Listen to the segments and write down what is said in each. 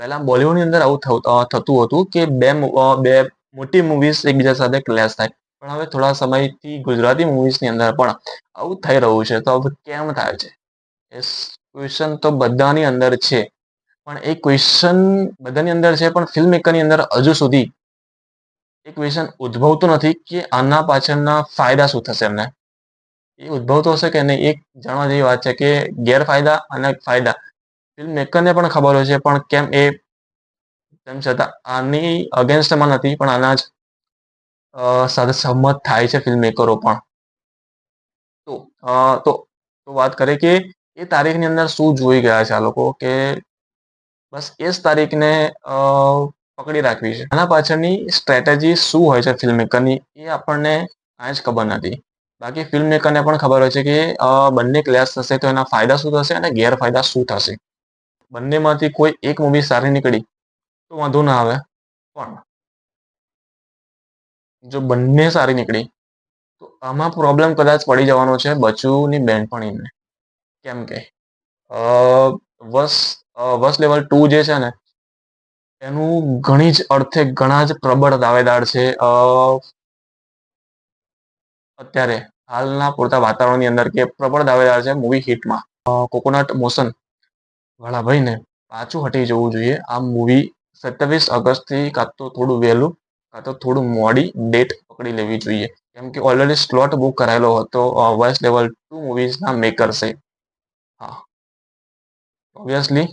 પહેલા બોલિવૂડની અંદર આવું થતું હતું કે બે બે મોટી મૂવીઝ એકબીજા સાથે ક્લેશ થાય. પણ હવે થોડા સમયથી ગુજરાતી મૂવીઝની અંદર પણ આવું થઈ રહ્યું છે. તો હવે કેમ થાય છે? એ ક્વેશ્ચન તો બધાની અંદર છે. પણ એ ક્વેશ્ચન બધાની અંદર છે, પણ ફિલ્મ મેકરની અંદર હજુ સુધી એ ક્વેશ્ચન ઉદ્ભવતું નથી કે આના પાછળના ફાયદા શું થશે એમને. એ ઉદ્ભવતો હશે કે નહીં એક જાણવા જેવી વાત છે કે ગેરફાયદા અને ફાયદા. ફિલ્મ મેકરને પણ ખબર હોય છે, પણ કેમ એ તેમ છતાં આની અગેન્સ્ટમાં નથી, પણ આના જ સાથે સંમત થાય છે ફિલ્મ મેકરો પણ. તો તો તો વાત કરીએ કે એ તારીખની અંદર શું જોઈ ગયા છે આ લોકો કે બસ એ જ તારીખને પકડી રાખવી છે. આના પાછળની સ્ટ્રેટેજી શું હોય છે ફિલ્મ મેકરની એ આપણને આ જ ખબર નથી. બાકી ફિલ્મ મેકરને પણ ખબર હોય છે કે બંને ક્લેશ થશે તો એના ફાયદા શું થશે અને ગેરફાયદા શું થશે? બંનેમાંથી કોઈ એક મૂવી સારી નીકળી, તો વાંધો ના આવે. પણ જો બંને સારી નીકળી, તો આમાં પ્રોબ્લેમ કદાચ પડી જવાનો છે બચુની બેનપણીને. કેમ કે વસ વસ લેવલ ટુ જે છે ને, એનું ઘણી જ અર્થે ઘણા જ પ્રબળ દાવેદાર છે. અત્યારે હાલના પૂરતા વાતાવરણની અંદર કે પ્રબળ દાવેદાર છે મૂવી હિટમાં કોકોનટ મોશન વાળા ભાઈને પાછું હટી જવું જોઈએ. આ મૂવી સત્યાવીસ ઓગસ્ટથી કાં તો થોડું વહેલું, કાં તો થોડું મોડી ડેટ પકડી લેવી જોઈએ. કેમ કે ઓલરેડી સ્લોટ બુક કરાયેલો હતો વોઇસ લેવલ ટુ મૂવીઝના મેકર્સે હા. ઓબ્વિયસલી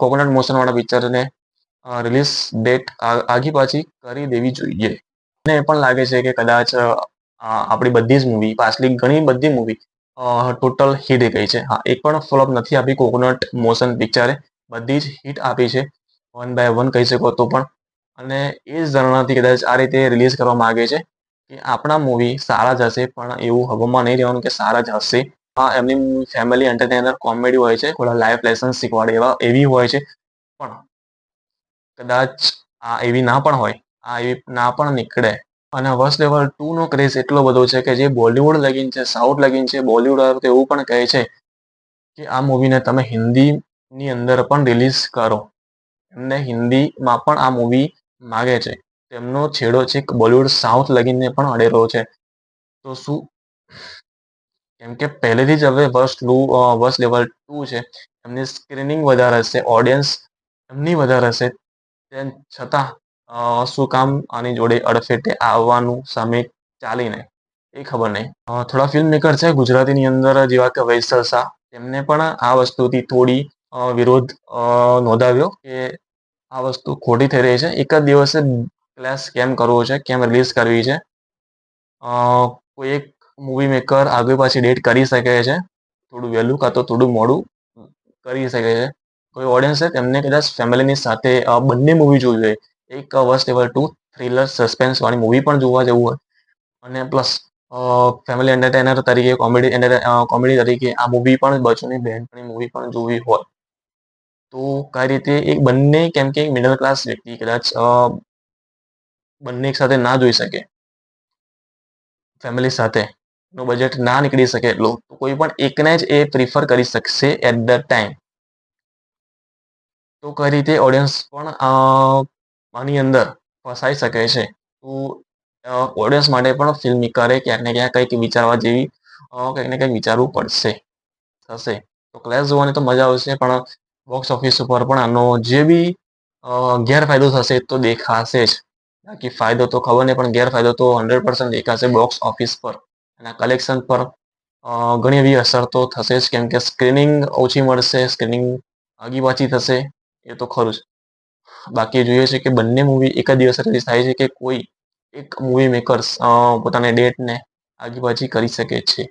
કોકોનટ મોશનવાળા પિક્ચરને રિલીઝ ડેટ આગી પાછી કરી દેવી જોઈએ. મને એ પણ લાગે છે કે કદાચ આપણી બધી જ મૂવી પાછલી ઘણી બધી મૂવી ટોટલ હિટ ગઈ છે. હા, એક પણ ફ્લોપ નથી આપી. કોકોનટ મોશન પિક્ચરે બધી જ હિટ આપી છે. વન બાય વન કહી શકો તો પણ. અને એ જ ધારણાથી કદાચ આ રીતે રિલીઝ કરવા માગે છે કે આપણા મૂવી સારા જ હશે, પણ એવું હવામાં નહીં રહેવાનું કે સારા જ હશે. હા, એમની ફેમિલી એન્ટરટેનર કોમેડી હોય છે, થોડા લાઈફ લેસન શીખવાડે એવા, એવી હોય છે. પણ કદાચ આ એવી ના પણ હોય, આ એવી ના પણ નીકળે અને વર્સ લેવલ ટુનો ક્રેઝ એટલો બધો છે કે જે બોલિવૂડ લગીન છે, સાઉથ લગીન છે, બોલિવૂડ તો એવું પણ કહે છે કે આ મૂવીને તમે હિન્દીની અંદર પણ રિલીઝ કરો. એમને હિન્દીમાં પણ આ મૂવી માગે છે. તેમનો છેડો છે બોલિવૂડ સાઉથ લગીનને પણ અડેલો છે. તો શું કેમ કે પહેલેથી જ હવે વર્સ ટુ વર્સ લેવલ ટુ છે. એમની સ્ક્રીનિંગ વધારે હશે ઓડિયન્સ એમની વધારે હશે. તેમ છતાં શું કામ આની જોડે અડફેટે આવવાનું સામે ચાલીને? એ ખબર નહીં. થોડા ફિલ્મ મેકર છે ગુજરાતીની અંદર, જેવા કે વૈસલ શાહ. તેમને પણ આ વસ્તુથી થોડી વિરોધ નોંધાવ્યો કે આ વસ્તુ ખોટી થઈ રહી છે. એક જ દિવસે ક્લાસ કેમ કરવો છે? કેમ રિલીઝ કરવી છે? કોઈ એક મૂવી મેકર આગળ પાછી ડેટ કરી શકે છે? થોડું વહેલું કાં તો થોડું મોડું કરી શકે છે. કોઈ ઓડિયન્સ છે? તેમને કદાચ ફેમિલીની સાથે બંને મૂવી જોવી જોઈએ એક વર્ષ લેવલ ટુ થ્રિલર સસ્પેન્સવાળી મૂવી પણ જોવા જવું હોય. અને પ્લસ ફેમિલી એન્ટરટેનર તરીકે કોમેડી કોમેડી તરીકે આ મૂવી પણ બચુની બહેનપણી મૂવી પણ જોવી હોય. તો કઈ રીતે એક બંને, કેમ કે મિડલ ક્લાસ વ્યક્તિ કદાચ બંને એક સાથે ના જોઈ શકે. ફેમિલી સાથે નું બજેટ ના નીકળી શકે એટલું. તો કોઈ પણ એકને જ એ પ્રિફર કરી શકશે એટ ધ ટાઈમ તો કઈ રીતે ઓડિયન્સ પણ આની અંદર ફસાઈ શકે છે. તો ઓડિયન્સ માટે પણ ફિલ્મ કરે ક્યાંક ને ક્યાંક કંઈક વિચારવા જેવી કંઈક ને કંઈક વિચારવું પડશે. થશે. તો ક્લેશ જોવાની તો મજા આવશે, પણ બોક્સ ઓફિસ ઉપર પણ આનો જે બી ગેરફાયદો થશે તો દેખાશે જ. બાકી ફાયદો તો ખબર નહીં, પણ ગેરફાયદો તો હંડ્રેડ પર્સન્ટ દેખાશે બોક્સ ઓફિસ પર. અને કલેક્શન પર ઘણી એવી અસર તો થશે જ. કેમ કે સ્ક્રીનિંગ ઓછી મળશે સ્ક્રીનિંગ આગી પાછી થશે, એ તો ખરું જ. બાકી જોઈએ છે કે બંને મૂવી એક જ દિવસે રિલીઝ થાય છે કે કોઈ એક મૂવી મેકર્સ પોતાની ડેટને આગી પાછી કરી શકે છે.